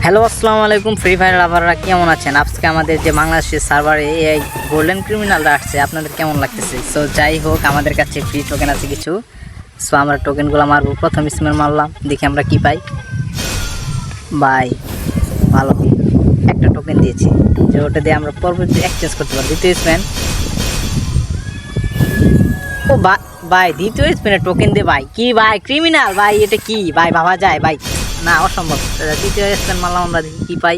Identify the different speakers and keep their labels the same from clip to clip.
Speaker 1: Hello, আসসালামু আলাইকুম। Free fire লাভাররা কেমন আছেন? আজকে আমাদের যে বাংলাদেশের সার্ভারে এই গোল্ডেন ক্রিমিনালরা আসছে, আপনাদের কেমন লাগতেছে? সো যাই হোক, আমাদের কাছে ফ্রি টোকেন আছে কিছু। সো আমরা টোকেনগুলো মারবো। প্রথম স্মেল মারলাম, দেখি আমরা কি পাই। বাই, ভালো। একটা টোকেন দিয়েছি। যে ওটা দিয়ে আমরা পরবর্তী এক্সচেঞ্জ করতে পারব। দ্বিতীয় স্পেন ও বা- ভাই দ্বিতীয় স্পেনে টোকেন দে ভাই কি ভাই ক্রিমিনাল ভাই এটা কি? ভাই ভাবা যায় ভাই না, অসম্ভব। দ্বিতীয় স্পেন মারলাম আমরা দেখি কী পাই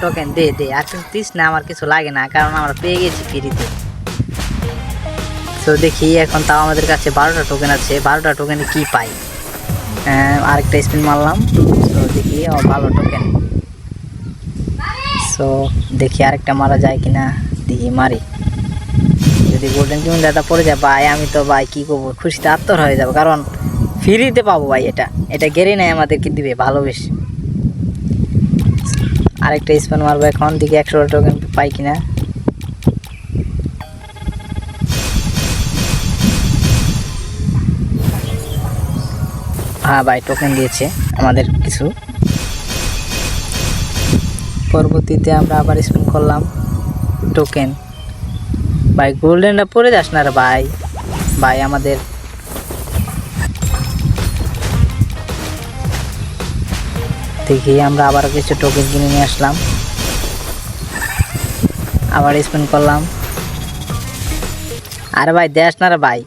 Speaker 1: টোকেন দে দে। আর কিছু দিস না, আমার কিছু লাগে না, কারণ আমরা পেয়ে গেছি ফ্রিতে। তো দেখি, এখন তাও আমাদের কাছে বারোটা টোকেন আছে। বারোটা টোকেনে কী পাই আরেকটা স্পিন মারলাম। তো দেখি, ও ভালো টোকেন সো দেখি আরেকটা মারা যায় কি না দেখি মারি। যদি গোল্ডেন কিউন দাদা পড়ে যায়, ভাই, আমি তো, ভাই, কী করব? খুশিতে আত্মর হয়ে যাব। কারণ ফ্রিতে পাবো ভাই এটা। এটা গেরে নেয় আমাদেরকে দিবে, ভালোবেসে। আরেকটা স্পেন মারবো এখন দিকে একশো টোকেন পাই কিনা। হ্যাঁ ভাই টোকেন দিয়েছে আমাদের কিছু। পরবর্তীতে আমরা আবার স্পেন করলাম টোকেন ভাই গোল্ডেনটা পরে যাস না রে ভাই। ভাই, আমাদের দেখি, আমরা আবার কিছু টোকেন কিনে নিয়ে আসলাম। আবার স্পেন্ড করলাম। আরে ভাই, দেশ না রে ভাই।